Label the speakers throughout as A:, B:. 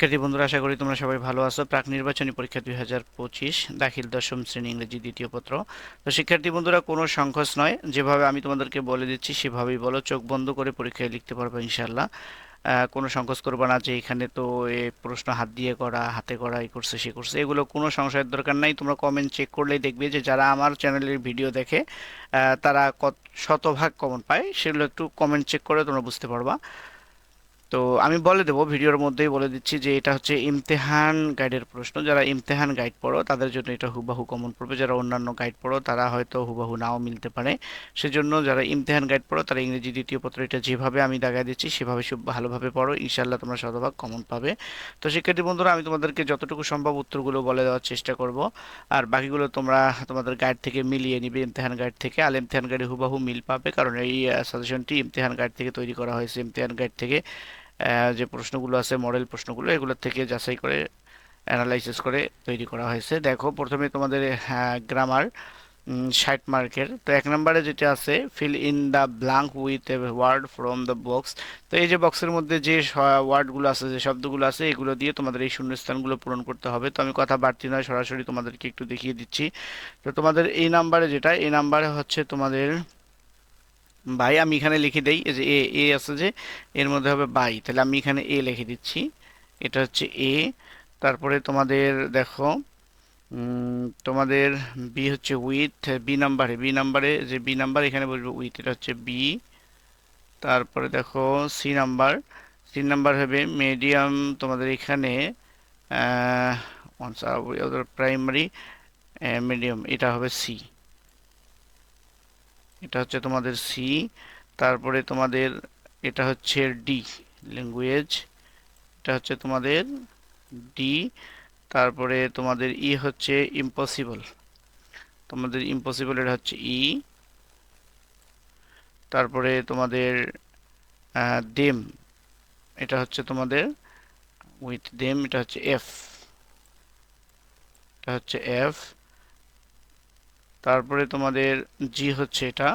A: শিক্ষার্থী বন্ধুরা, আশা করি তোমরা সবাই ভালো আছো। প্রাক নির্বাচনী পরীক্ষা দুই হাজার পঁচিশ, দাখিল দশম শ্রেণি ইংরেজি দ্বিতীয় পত্র। তো শিক্ষার্থী বন্ধুরা, কোনো সংকোচ নয়। যেভাবে আমি তোমাদেরকে বলে দিচ্ছি, সেভাবেই বলো। চোখ বন্ধ করে পরীক্ষায় লিখতে পারবে ইনশাল্লাহ কোনো সংকোচ করবে না যে এখানে তো এ প্রশ্ন হাত দিয়ে করা, হাতে করা, এই করছে, সে করছে। এগুলো কোনো সংশয়ের দরকার নাই। তোমরা কমেন্ট চেক করলেই দেখবে যে যারা আমার চ্যানেলের ভিডিও দেখে তারা কত শতভাগ কমন পায়। সেগুলো একটু কমেন্ট চেক করে তোমরা বুঝতে পারবা। তো আমি বলে দেবো, ভিডিওর মধ্যেই বলে দিচ্ছি যে এটা হচ্ছে ইমতেহান গাইডের প্রশ্ন। যারা ইমতেহান গাইড পড়ো, তাদের জন্য এটা হুবাহু কমন পড়বে। যারা অন্যান্য গাইড পড়ো, তারা হয়তো হুবাহু নাও মিলতে পারে। সেজন্য যারা ইমতেহান গাইড পড়ো, তারা ইংরেজি দ্বিতীয় পত্র এটা যেভাবে আমি দাগাই দিচ্ছি, সেভাবে সব ভালোভাবে পড়ো। ইনশাল্লাহ তোমরা শতভাগ কমন পাবে। তো শিক্ষার্থী বন্ধুরা, আমি তোমাদেরকে যতটুকু সম্ভব উত্তরগুলো বলে দেওয়ার চেষ্টা করব। আর বাকিগুলো তোমরা তোমাদের গাইড থেকে মিলিয়ে নিবে, ইমতেহান গাইড থেকে। আর ইমতেহান গাইডে হুবাহু মিল পাবে, কারণ এই সাজেশনটি ইমতেহান গাইড থেকে তৈরি করা হয়েছে। ইমতেহান গাইড থেকে যে প্রশ্নগুলো আছে মডেল প্রশ্নগুলো, এগুলো থেকে যাচাই করে অ্যানালাইসিস করে তৈরি করা হয়েছে। দেখো, প্রথমে তোমাদের গ্রামার ষাট মার্কের। তো এক নম্বরে যেটা আছে fill in the blank with a word from the box তো এই যে বক্সের মধ্যে যে ওয়ার্ডগুলো আছে, যে শব্দগুলো আছে, এগুলো দিয়ে তোমাদের এই শূন্যস্থানগুলো পূরণ করতে হবে। তো আমি কথা বাড়তি নয়, সরাসরি তোমাদেরকে একটু দেখিয়ে দিচ্ছি। তো তোমাদের এই নাম্বারে যেটা, এই নাম্বারে হচ্ছে তোমাদের বাই আমি এখানে লিখে দেই যে এ এ আছে যে, এর মধ্যে হবে বাই। তাহলে আমি এখানে এ লিখে দিচ্ছি। এটা হচ্ছে এ। তারপরে তোমাদের দেখো তোমাদের বি হচ্ছে উইথ বি নাম্বারে বি নাম্বারে যে বি নাম্বার এখানে বসবে উইথ এটা হচ্ছে বি তারপরে দেখো সি নাম্বার সি নাম্বার হবে মিডিয়াম তোমাদের এখানে প্রাইমারি মিডিয়াম এটা হবে সি এটা হচ্ছে তোমাদের সি তারপরে তোমাদের এটা হচ্ছে ডি ল্যাঙ্গুয়েজ এটা হচ্ছে তোমাদের ডি তারপরে তোমাদের ই হচ্ছে ইম্পসিবল তোমাদের ইম্পসিবল এটা হচ্ছে ই তারপরে তোমাদের দেম এটা হচ্ছে তোমাদের উইথ দেম এটা হচ্ছে এফ এটা হচ্ছে এফ তারপরে তোমাদের জি হচ্ছে এটা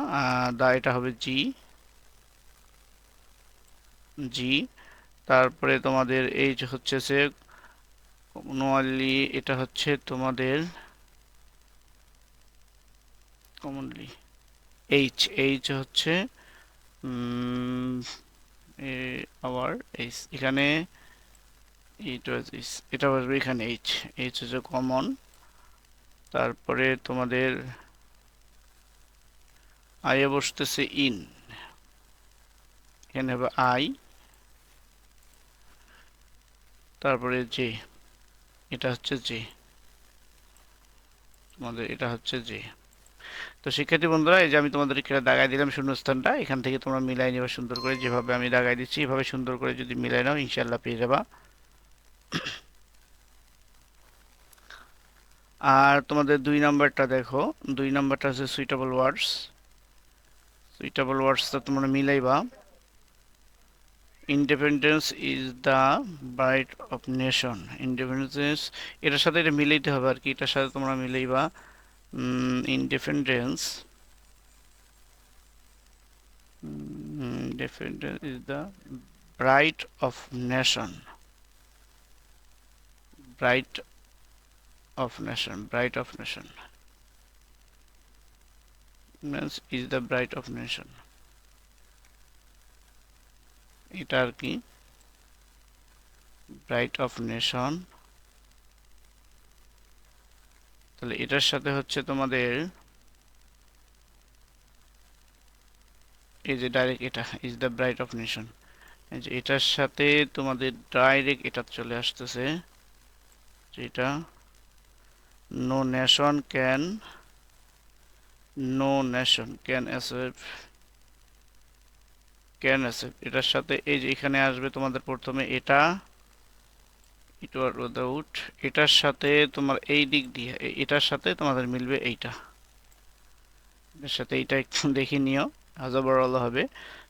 A: দা, এটা হবে জি জি তারপরে তোমাদের এই যে হচ্ছে সে কমনলি এটা হচ্ছে তোমাদের কমনলি এইচ এইচ হচ্ছে আবার এইচ এখানে এইটা এটা বসবে এখানে এইচ এইচ হচ্ছে কমন তারপরে তোমাদের আইয়ে বসতেছে ইন। এখানে হবে আই। তারপরে জে। এটা হচ্ছে জে। তোমাদের এটা হচ্ছে জে। তো শিক্ষার্থী বন্ধুরা, এই যে আমি তোমাদের এখানে দাগাই দিলাম শূন্যস্থানটা, এখান থেকে তোমরা মিলাই নেবে সুন্দর করে। যেভাবে আমি দাগাই দিচ্ছি, এভাবে সুন্দর করে যদি মিলাই নাও ইনশাল্লাহ পেয়ে যাবা। আর তোমাদের দুই নাম্বারটা দেখো। দুই নাম্বারটা হচ্ছে সুইটেবল ওয়ার্ডস সুইটেবল ওয়ার্ডসটা তোমরা মিলাইবা। Independence is the bright of nation independence এটার সাথে এটা মিলাইতে হবে আর কি। এটার সাথে তোমরা মিলাইবা। Independence independence is the bright of nation bright of nation, bright of nation. Means is the bright of nation. এটা আর কি ব্রাইট অফ নেশন তাহলে এটার সাথে হচ্ছে তোমাদের এই যে ডাইরেক্ট এটা is the bright of nation এই যে এটার সাথে তোমাদের ডাইরেক্ট এটা চলে আসতেছে, যেটা no nation can, no nation can accept can accept এটার সাথে এই যে এখানে আসবে তোমাদের প্রথমে এটা, it or without, এটার সাথে তোমার এই দিক দিয়ে এটার সাথে তোমাদের মিলবে এইটা। এর সাথে এইটা একটু দেখে নিও হাজার হবে।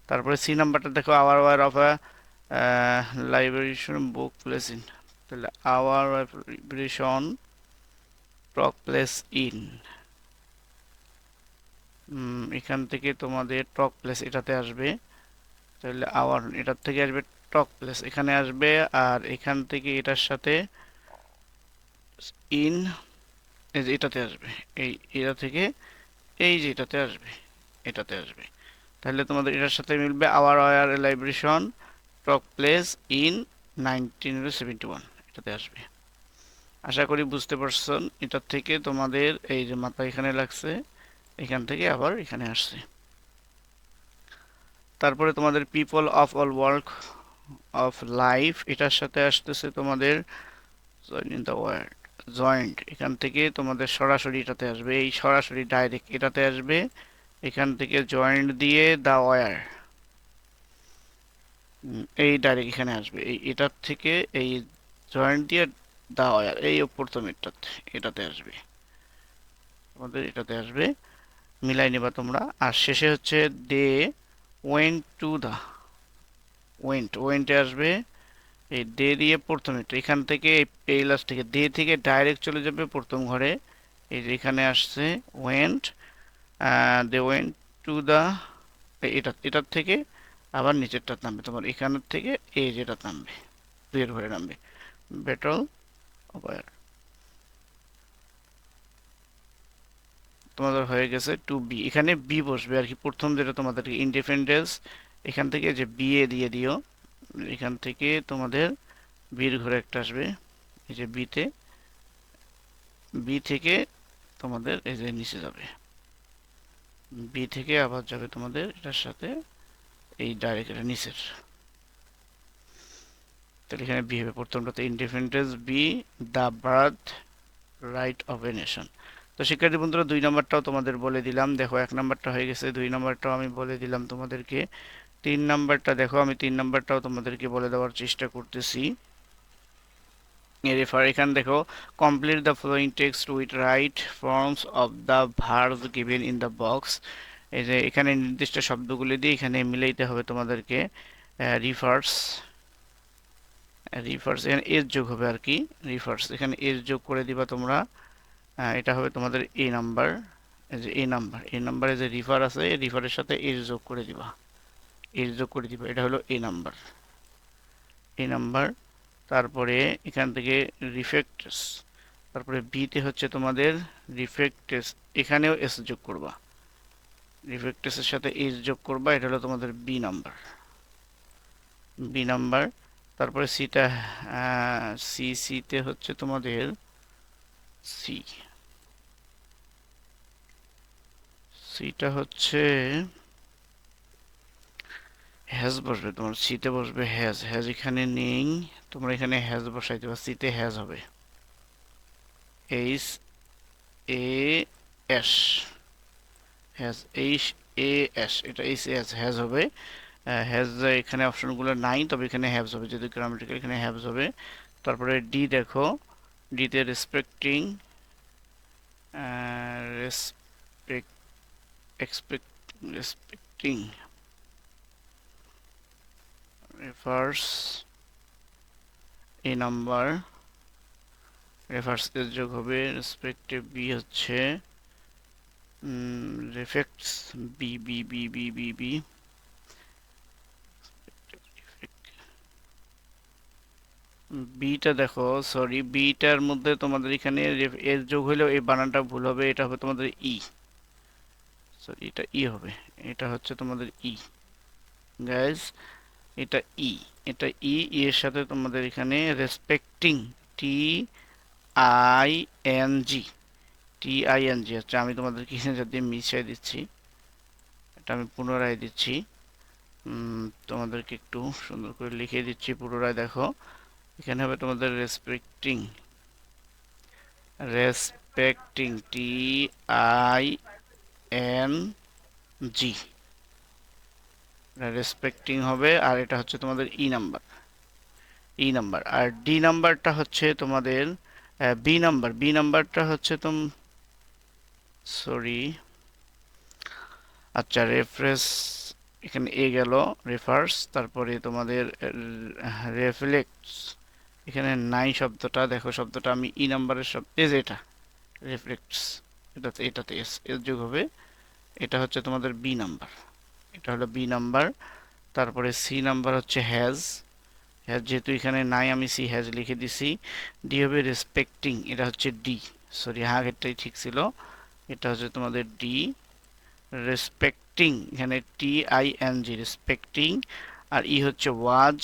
A: তারপরে সি নাম্বারটা দেখো our war of a liberation book placing তাহলে our liberation took place in এখান থেকে তোমাদের টক প্লেস এটাতে আসবে। তাহলে আওয়ার এটার থেকে আসবে টক প্লেস এখানে আসবে আর এখান থেকে এটার সাথে ইন এই যে এটাতে আসবে। এই, এটা থেকে এই যে এটাতে আসবে এটাতে আসবে। তাহলে তোমাদের এটার সাথে মিলবে our war liberation took place in nineteen seventy one এটাতে আসবে। আশা করি বুঝতে পারছেন এটার থেকে তোমাদের এই যে মাথা এখানে লাগছে, এখান থেকে আবার এখানে আসছে। তারপরে তোমাদের people of all work of life এটার সাথে আসতেছে তোমাদের ইন দ্য ওয়ার্ড জয়েন্ট এখান থেকে তোমাদের সরাসরি এটাতে আসবে, এই সরাসরি ডাইরেক্ট এটাতে আসবে, এখান থেকে জয়েন্ট দিয়ে দা ওয়ার এই ডাইরেক্ট এখানে আসবে, এই এটার থেকে এই জয়েন্ট দিয়ে দা ওয়ার এই প্রথমেরটাতে এটাতে আসবে। তোমাদের এটাতে আসবে। মিলাই নেবা তোমরা। আর শেষে হচ্ছে they went to the, went, ওয়েন্টে আসবে এই দে দিয়ে প্রথম। এখান থেকে এই লাস্ট থেকে, দে থেকে ডাইরেক্ট চলে যাবে প্রথম ঘরে। এই যে এখানে আসছে went they went to the এটা, এটার থেকে আবার নিচেরটা নামবে। তোমার এখানের থেকে এই যেটা নামবে, দুইয়ের ঘরে নামবে। বেটল ওয়ার তোমাদের হয়ে গেছে টু বি এখানে বি বসবে আর কি। প্রথম যেটা তোমাদের ইন্ডিপেন্ডেন্স এখান থেকে যে বি এ দিয়ে দিও, এখান থেকে তোমাদের বির ঘরে একটা আসবে। এই যে বিতে বি থেকে তোমাদের এই যে নিচে যাবে। বি থেকে আবার যাবে তোমাদের এটার সাথে এই ডাইরেক্ট এটা নিচের। তাহলে এখানে বি হবে। প্রথমটাতে independence B the birthright of a nation তো শিক্ষার্থী বন্ধুরা, দুই নম্বরটাও তোমাদের বলে দিলাম। দেখো, এক নম্বরটা হয়ে গেছে, দুই নম্বরটাও আমি বলে দিলাম তোমাদেরকে। তিন নাম্বারটা, দেখো, আমি তিন নাম্বারটাও তোমাদেরকে বলে দেওয়ার চেষ্টা করতেছি। রেফার এখানে দেখো complete the following text with right forms of the verb given in the box এই যে, এখানে নির্দিষ্ট শব্দগুলি দিয়ে এখানে মিলাইতে হবে তোমাদেরকে রিফার্স রিফার্স এখানে এর যোগ হবে আর কি রিফার্স এখানে এর যোগ করে দিবা তোমরা এটা হবে তোমাদের এ নাম্বার যে এ নাম্বার এই নাম্বারে যে রিফার আছে, এই রিফারের সাথে এর যোগ করে দিবা, এর যোগ করে দিবা, এটা হলো এ নাম্বার এ নাম্বার তারপরে এখান থেকে রিফেক্টস তারপরে বিতে হচ্ছে তোমাদের রিফেক্টেস এখানেও এস যোগ করবা রিফেক্টেসের সাথে এস যোগ করবা, এটা হলো তোমাদের বি নাম্বার বি নাম্বার তারপরে সিটা সি, সিতে হচ্ছে তোমাদের সি। সিটা হচ্ছে হ্যাজ বসবে, তোমার সিতে বসবে হ্যাজ। হ্যাজ এখানে নেই, তোমরা এখানে হ্যাজ বসাইতে পারো, সিতে হ্যাজ হবে। H, A, S. Has, H, A, S. এটা এইচ এস, হ্যাজ হবে। হ্যাজ এখানে অপশনগুলো নাই, তবে এখানে হ্যাভস হবে। যদি গ্রামাটিক্যাল এখানে হ্যাভস হবে। তারপরে ডি দেখো। ডিতে respecting respecting refers a number refers এর যোগ হবে। রেসপেক্টিভ বি হচ্ছে reflects B B B B B B beta দেখো সরি বিটার মধ্যে তোমাদের এখানে এর যোগ হলেও এই বানানটা ভুল হবে, এটা হবে তোমাদের ই সরি এটা ই হবে, এটা হচ্ছে তোমাদের ই গাইজ এটা ই এটা ই এর সাথে তোমাদের এখানে respecting T I N G T I N G হচ্ছে আমি তোমাদের এখানে যদি মিশিয়ে দিচ্ছি? এটা আমি পুনরায় দিচ্ছি। তোমাদেরকে একটু সুন্দর করে লিখে দিচ্ছি পুনরায়, দেখো। এখানে হবে তোমাদের respecting respecting T I N G respecting হবে আর এটা হচ্ছে তোমাদের ই নাম্বার ই নাম্বার আর ডি নাম্বারটা হচ্ছে তোমাদের বি নাম্বার বি নাম্বারটা হচ্ছে তোম সরি আচ্ছা রেফারেন্স এখানে এ গেল রেফার্স তারপরে তোমাদের রেফ্লেক্টস এখানে নাই শব্দটা, দেখো শব্দটা, আমি ই নাম্বারের শব্দ এজ এটা রিফ্লেক্টস এটাতে এটাতে এস, এর যোগ হবে, এটা হচ্ছে তোমাদের বি নাম্বার, এটা হলো বি নাম্বার, তারপরে সি নাম্বার হচ্ছে হ্যাজ হ্যাজ যেহেতু এখানে নাই, আমি সি হ্যাজ লিখে দিছি ডি হবে রেসপেক্টিং এটা হচ্ছে ডি সরি হ্যাঁ আগেরটাই ঠিক ছিল, এটা হচ্ছে তোমাদের ডি রেসপেক্টিং এখানে T I N G respecting R E হচ্ছে ওয়াজ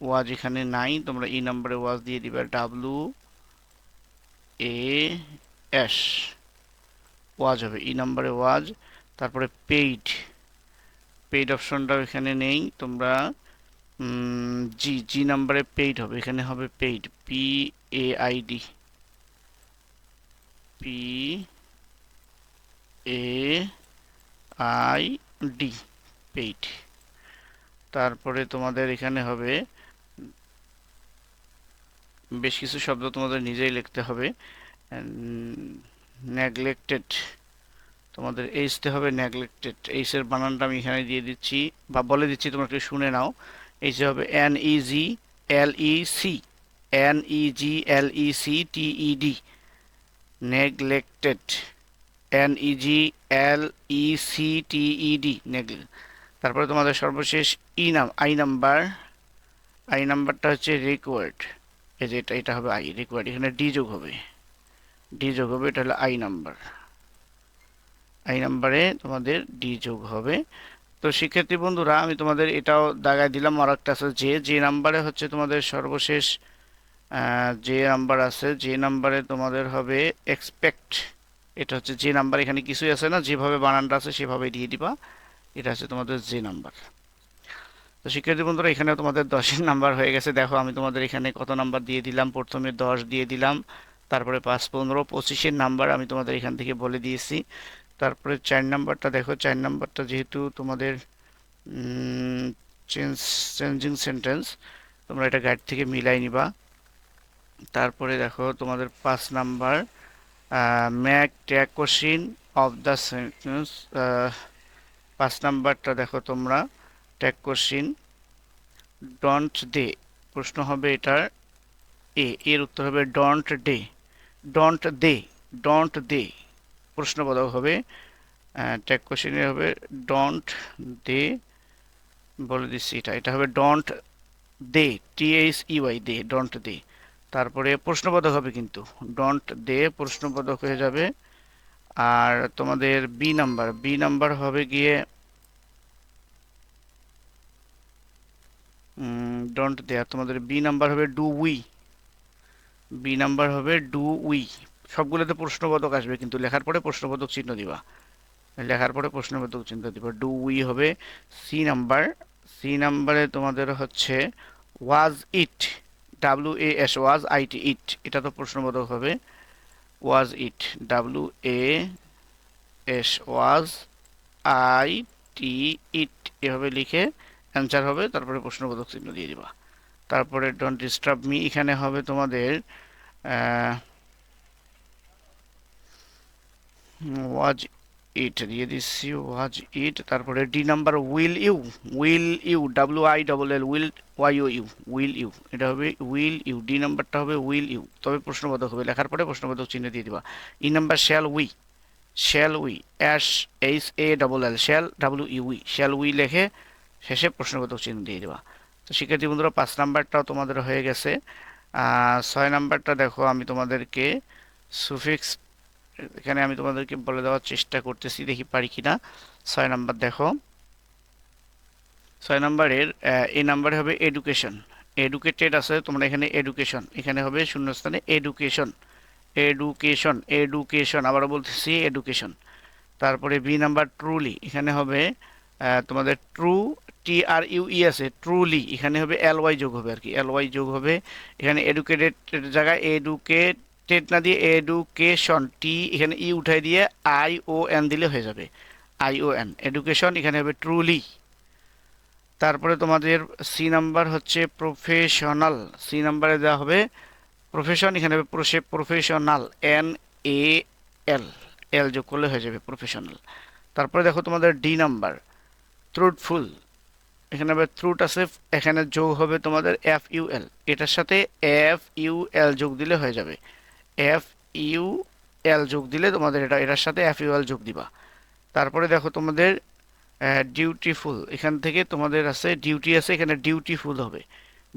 A: ওয়াজ এখানে নাই, তোমরা ই নম্বরে ওয়াজ দিয়ে দিবে ডাব্লু এ এস ওয়াজ হবে ই নম্বরে ওয়াজ, তারপরে পেইড পেইড অপশনটাও এখানে নেই, তোমরা জি জি নাম্বারে পেইড হবে, এখানে হবে paid P A I D P A I D paid তারপরে তোমাদের এখানে হবে বেশ কিছু শব্দ তোমাদের নিজেই লিখতে হবে। নেগলেক্টেড তোমাদের এইচতে হবে নেগলেক্টেড এইচের বানানটা আমি এখানে দিয়ে দিচ্ছি বা বলে দিচ্ছি, তোমরা একটু শুনে নাও। এইচে হবে N E G L E C N E G L E C T E D neglected N E G L E C T E D নেগল তারপরে তোমাদের সর্বশেষ ই নাম আই নাম্বার আই নাম্বারটা হচ্ছে রিকোয়ার্ড এই যে এটা এটা হবে আই রিকোয়ার্ড এখানে ডি যোগ হবে। ডি যোগ হবে, এটা হলো আই নাম্বার আই নাম্বারে তোমাদের ডি যোগ হবে। তো শিক্ষার্থী বন্ধুরা, আমি তোমাদের এটাও দাগায় দিলাম আর একটা আছে যে যে নাম্বারে হচ্ছে তোমাদের সর্বশেষ যে নাম্বার আছে। যে নাম্বারে তোমাদের হবে এক্সপেক্ট এটা হচ্ছে যে নাম্বার এখানে কিছুই আছে না। যেভাবে বানানটা আছে সেভাবে দিয়ে দিবা। এটা হচ্ছে তোমাদের যে নাম্বার তো শিক্ষার্থী বন্ধুরা এখানে তোমাদের দশের নাম্বার হয়ে গেছে। দেখো, আমি তোমাদের এখানে কত নাম্বার দিয়ে দিলাম। প্রথমে দশ দিয়ে দিলাম, তারপরে পাঁচ, পনেরো, পঁচিশের নাম্বার আমি তোমাদের এখান থেকে বলে দিয়েছি। তারপরে চার নাম্বারটা দেখো, চার নাম্বারটা যেহেতু তোমাদের চেঞ্জ চেঞ্জিং সেন্টেন্স তোমরা এটা গাইড থেকে মিলাই নিবা। তারপরে দেখো, তোমাদের পাঁচ number make tag of the sentence পাঁচ নাম্বারটা দেখো তোমরা। ট্যাগ কোশ্চিন ডন্ট দে প্রশ্ন হবে এটার এ এর উত্তর হবে don't they don't they don't they প্রশ্নবোধক হবে ট্যাগ কোশ্চেনে হবে ডন্ট দে বলে দিচ্ছি এটা এটা হবে don't they T H U I they don't they তারপরে প্রশ্নবোধক হবে কিন্তু ডন্ট দে প্রশ্নবোধক হয়ে যাবে। আর তোমাদের বি নাম্বার বি নাম্বার হবে গিয়ে ডন্ট দে আর তোমাদের বি নাম্বার হবে ডু উই বি নাম্বার হবে ডু উই সবগুলোতে প্রশ্নবোধক আসবে, কিন্তু লেখার পরে প্রশ্নবোধক চিহ্ন দিবা। লেখার পরে প্রশ্নবোধক চিহ্ন দিবা। ডু উই হবে সি নাম্বার সি নাম্বারে তোমাদের হচ্ছে was it W A S was I T it এটা তো প্রশ্নবোধক হবে। Was it W A S was I T it এভাবে লিখে অ্যান্সার হবে, তারপরে প্রশ্নবোধক চিহ্ন দিয়ে দিবা। তারপরে ডোন্ট ডিস্টার্ব মি এখানে হবে তোমাদের ওয়াজ ইট দিয়ে দিচ্ছি ওয়াজ ইট তারপরে D number will you will you W I double L will Y U will you এটা হবে উইল ইউ ডি নাম্বারটা হবে উইল ইউ তবে প্রশ্নবোধক হবে, লেখার পরে প্রশ্নবোধক চিহ্ন দিয়ে দিবা। E number shall we shall we S H A double L shall W U we shall we লেখে শেষে প্রশ্নবোধক চিহ্ন দিয়ে দেবা। তো শিক্ষার্থী বন্ধুরা, পাঁচ নাম্বারটাও তোমাদের হয়ে গেছে। ছয় নাম্বারটা দেখো, আমি তোমাদেরকে সুফিক্স এখানে আমি তোমাদেরকে বলে দেওয়ার চেষ্টা করতেছি, দেখি পারি কিনা। ছয় নাম্বার দেখো। ছয় নাম্বারের এই নাম্বারে হবে এডুকেশন এডুকেটেড আছে, তোমরা এখানে এডুকেশন এখানে হবে শূন্যস্থানে এডুকেশন এডুকেশন এডুকেশন আবারও বলতেছি এডুকেশন তারপরে বি নাম্বার ট্রুলি এখানে হবে তোমাদের true T are U E আছে ট্রুলি এখানে হবে এল ওয়াই যোগ হবে আর কি এল ওয়াই যোগ হবে, এখানে এডুকেটেড জায়গায় এডুকেট টেট না দিয়ে এডুকেশন টি এখানে ই উঠাই দিয়ে আই ও এন দিলে হয়ে যাবে আই ও এন এডুকেশন এখানে হবে ট্রুলি তারপরে তোমাদের সি নাম্বার হচ্ছে প্রফেশনাল সি নাম্বারে দেওয়া হবে প্রফেশন এখানে হবে প্রসে প্রফেশনাল এন এ এল এল যোগ করলে হয়ে যাবে প্রফেশনাল তারপরে দেখো তোমাদের ডি নাম্বার ট্রুথফুল এখানে আবার ট্রুট আছে, এখানে যোগ হবে তোমাদের এফ ইউ এল এটার সাথে এফ ইউ এল যোগ দিলে হয়ে যাবে। এফ ইউ এল যোগ দিলে তোমাদের এটা, এটার সাথে এফ ইউ এল যোগ দিবা। তারপরে দেখো তোমাদের ডিউটিফুল এখান থেকে তোমাদের আছে ডিউটি আছে, এখানে ডিউটিফুল হবে।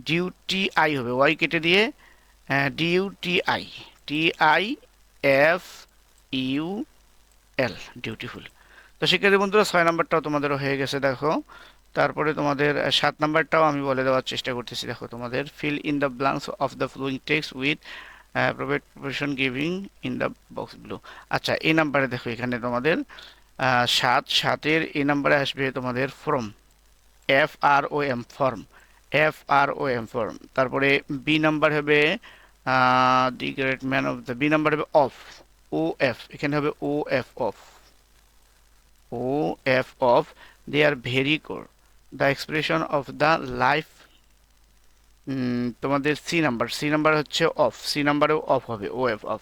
A: ডিউটি আই হবে ওয়াই কেটে দিয়ে duty I T I F U L dutiful তো শিক্ষার্থী বন্ধুরা, ছয় নাম্বারটাও তোমাদের হয়ে গেছে, দেখো। তারপরে তোমাদের সাত নাম্বারটাও আমি বলে দেওয়ার চেষ্টা করতেছি, দেখো তোমাদের। Fill in the blanks of the following text with provide profession giving in the box blue আচ্ছা এই নাম্বারে দেখো এখানে তোমাদের সাত, সাতের এই নাম্বারে আসবে তোমাদের form F R O M form F R O M form তারপরে বি নাম্বার হবে the great man of the B number হবে অফ ও এফ এখানে হবে O F of F of they are very core the expression of the life তোমাদের C number C number হচ্ছে of C নাম্বারেও of হবে O F of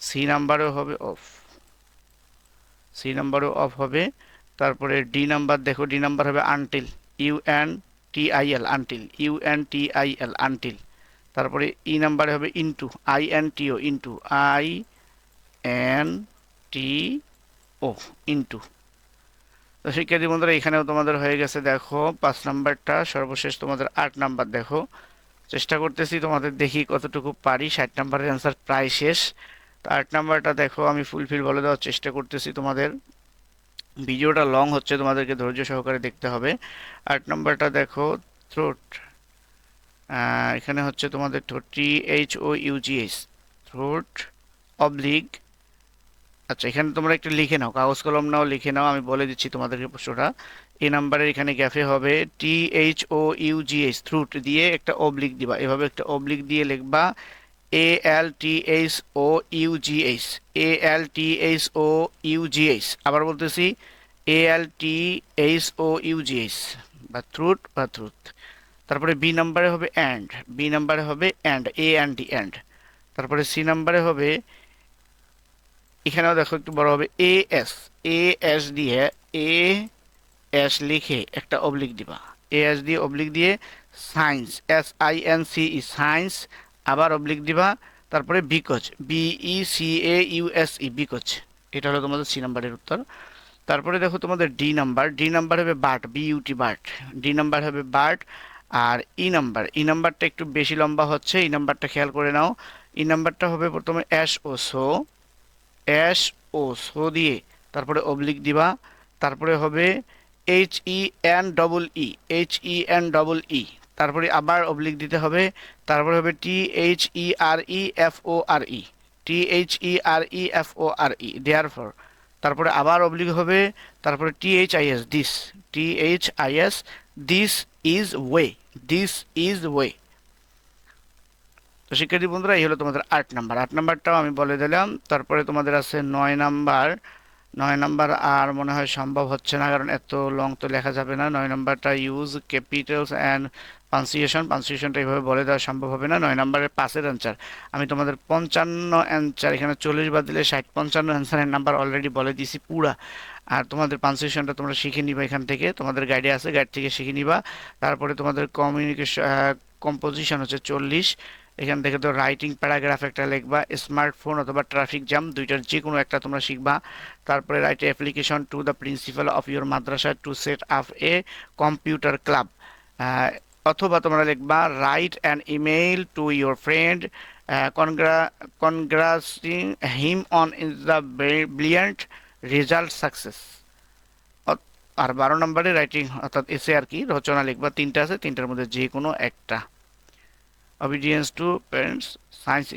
A: C নাম্বারেও হবে of C নাম্বারও অফ হবে, তারপরে ডি নাম্বার দেখো ডি নাম্বার হবে until U N T I L until U N T I L until তারপরে ই নাম্বারে হবে into I N T O into I N T O into তো শিক্ষার্থী বন্ধুরা, এখানেও তোমাদের হয়ে গেছে, দেখো, পাঁচ নাম্বারটা, সর্বশেষ তোমাদের আট নাম্বার, দেখো। চেষ্টা করতেছি তোমাদের দেখি কতটুকু পারি, ষাট নাম্বারের অ্যান্সার প্রায় শেষ। তো আট নাম্বারটা দেখো, আমি ফুলফিল বলে দেওয়ার চেষ্টা করতেছি তোমাদের। ভিডিওটা লং হচ্ছে, তোমাদেরকে ধৈর্য সহকারে দেখতে হবে। আট নাম্বারটা দেখো থ্রোট এখানে হচ্ছে তোমাদের T H O U G S throat oblique আচ্ছা এখানে তোমরা একটু লিখে নাও, কাগজ কলম নাও লিখে নাও, আমি বলে দিচ্ছি তোমাদেরকে প্রশ্নটা। এই নাম্বারের এখানে গ্যাফে হবে T H O U G H through দিয়ে একটা অবলিক দিবা, এভাবে একটা অবলিক দিয়ে লিখবা A L T H O U G H A L T H O U G H আবার বলতেছি A L T H O U G H বা থ্রুট বা থ্রুট তারপরে বি নাম্বারে হবে অ্যান্ড বি নাম্বারে হবে and A and D and তারপরে সি নাম্বারে হবে এখানেও দেখো একটু বড় হবে এ এস এ এস দিয়ে এ এস লিখে একটা অবলিক দিবা। এ এস দিয়ে অবলিক দিয়ে science S I N C E science আবার অবলিক দিবা, তারপরে because B E C A U S E because এটা হলো তোমাদের সি নাম্বারের উত্তর। তারপরে দেখো তোমাদের ডি নাম্বার ডি নাম্বার হবে but B U T but D number হবে বার্ট আর ই নাম্বার ই নাম্বারটা একটু বেশি লম্বা হচ্ছে ই নাম্বারটা খেয়াল করে নাও। ই নাম্বারটা হবে প্রথমে S O so S O so দিয়ে তারপরে অবলিক দিবা। তারপরে হবে H E N double E H E N double E তারপরে আবার অবলিক দিতে হবে। তারপরে হবে T H E R E F O R E T H E R E F O R E therefore তারপরে আবার অবলিক হবে। তারপরে T H I S this T H I S this is way this is way তো শিক্ষার্থী বন্ধুরা, এই হলো তোমাদের আট নাম্বার। আট নাম্বারটাও আমি বলে দিলাম। তারপরে তোমাদের আছে নয় নাম্বার। নয় নাম্বার আর মনে হয় সম্ভব হচ্ছে না, কারণ এত লং তো লেখা যাবে না। নয় নাম্বারটা ইউজ ক্যাপিটালস অ্যান্ড পানসিয়েশন পানসিয়েশনটা এইভাবে বলে দেওয়া সম্ভব হবে না। নয় নাম্বারের পাশের অ্যান্সার আমি তোমাদের পঞ্চান্ন অ্যান্সার এখানে চল্লিশ বাদ দিলে ষাট। পঞ্চান্ন অ্যান্সারের নাম্বার অলরেডি বলে দিয়েছি পুরা। আর তোমাদের পানসিয়েশনটা তোমরা শিখে নিবা এখান থেকে। তোমাদের গাইডে আছে গাইড থেকে শিখে নিবা। তারপরে তোমাদের কমিউনিকেশন কম্পোজিশন হচ্ছে চল্লিশ। এখান থেকে তো রাইটিং প্যারাগ্রাফ একটা লিখবা স্মার্টফোন অথবা ট্রাফিক জ্যাম দুইটার যে কোনো একটা তোমরা শিখবা। তারপরে write application to the principal of your Madrasa to set up a computer club অথবা তোমরা লিখবা write an email to your friend কনগ্রা congratulating him on is the brilliant result success আর বারো নম্বরে রাইটিং অর্থাৎ এসে আর কি, রচনা লিখবা, তিনটা আছে, তিনটার মধ্যে যে কোনো একটা। Obedience to parents science